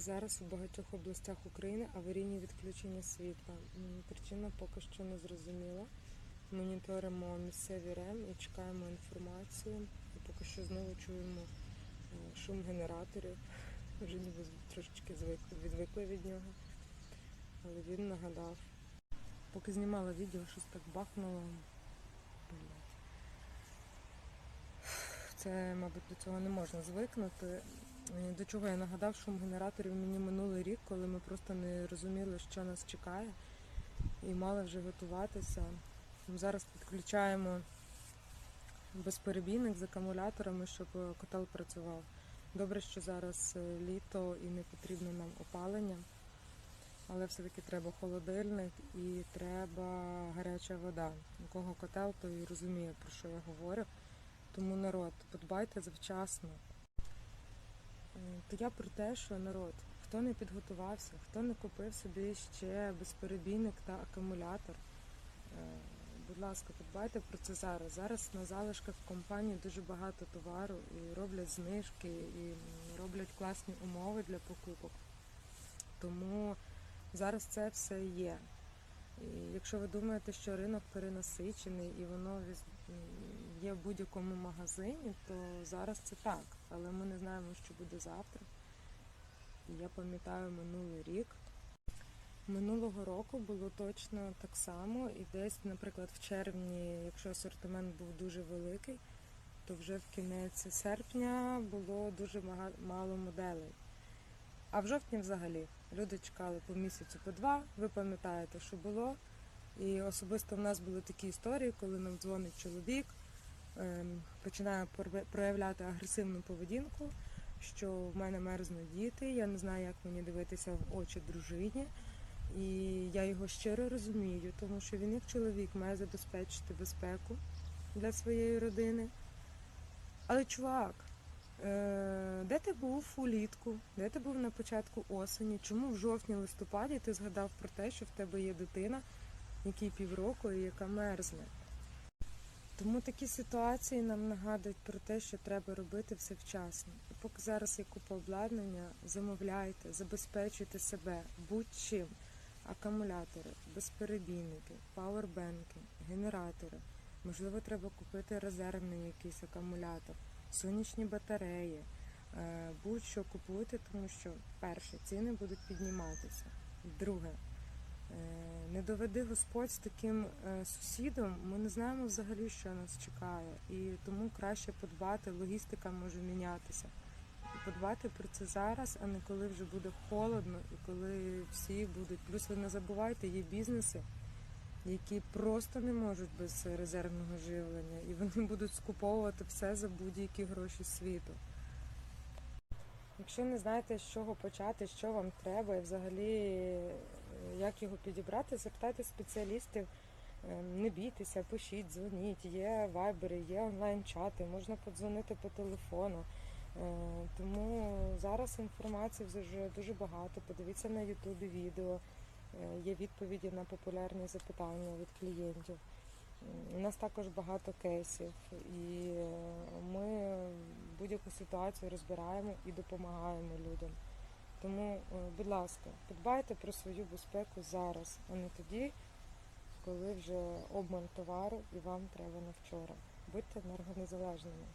Зараз у багатьох областях України аварійні відключення світла. Причина поки що не зрозуміла. Моніторимо місцеві РЕМ і чекаємо інформацію. І поки що знову чуємо е, шум генераторів. Вже ніби трошечки відвикли від нього. Але він нагадав. Поки знімала відео, щось так бахнуло. Це, мабуть, до цього не можна звикнути. Е, До чого я нагадав шум генераторів мені минулий рік, коли ми просто не розуміли, що нас чекає, і мали вже готуватися. Зараз підключаємо безперебійник з акумуляторами, щоб е, котел працював. Добре, що зараз е, літо і не потрібно нам опалення, але все-таки треба холодильник і треба гаряча вода. У кого котел, той розуміє, про що я говорю. Тому народ, подбайте завчасно. То я про те, що народ, хто не підготувався, хто не купив собі ще безперебійник та акумулятор, е, будь ласка, подбайте про це зараз. Зараз на залишках компанії дуже багато товару і роблять знижки, і роблять класні умови для покупок. Тому зараз це все є. Якщо ви думаєте, що ринок перенасичений і воно є в будь-якому магазині, то зараз це так. Але ми не знаємо, що буде завтра. Я пам'ятаю минулий рік. Минулого року було точно так само, і десь, наприклад, в червні, якщо асортимент був дуже великий, то вже в кінець серпня було дуже мало моделей. А в жовтні взагалі люди чекали по місяцю, по два. Ви пам'ятаєте, що було. І особисто в нас були такі історії, коли нам дзвонить чоловік, ем, починає проявляти агресивну поведінку, що в мене мерзнуть діти, я не знаю, як мені дивитися в очі дружині. І я його щиро розумію, тому що він як чоловік має забезпечити безпеку для своєї родини. Але чувак, де ти був улітку? Де ти був на початку осені? Чому в жовтні-листопаді ти згадав про те, що в тебе є дитина, якій півроку і яка мерзне? Тому такі ситуації нам нагадують про те, що треба робити все вчасно. І поки зараз є купа обладнання, замовляйте, забезпечуйте себе будь-чим. Акумулятори, безперебійники, пауербенки, генератори. Можливо, треба купити резервний якийсь акумулятор, сонячні батареї. Е, Будь-що купуйте, тому що перше ціни будуть підніматися. Друге, е, не доведи Господь з таким е, сусідом. Ми не знаємо взагалі, що нас чекає, і тому краще подбати. Логістика може мінятися. І подбати про це зараз, а не коли вже буде холодно і коли всі будуть. Плюс ви не забувайте, є бізнеси, які просто не можуть без резервного живлення, і вони будуть скуповувати все за будь-які гроші світу. Якщо не знаєте, з чого почати, що вам треба, і взагалі е, як його підібрати, запитайте спеціалістів. Е, Не бійтеся, пишіть, дзвоніть, є вайбери, є онлайн-чати, можна подзвонити по телефону. Е, Тому зараз інформації вже дуже багато. Подивіться на Ютубі відео, є відповіді на популярні запитання від клієнтів. У нас також багато кейсів, і е, ми будь-яку ситуацію розбираємо і допомагаємо людям. Тому, е, будь ласка, подбайте про свою безпеку зараз, а не тоді, коли вже обман товару і вам треба на вчора. Будьте енергонезалежними.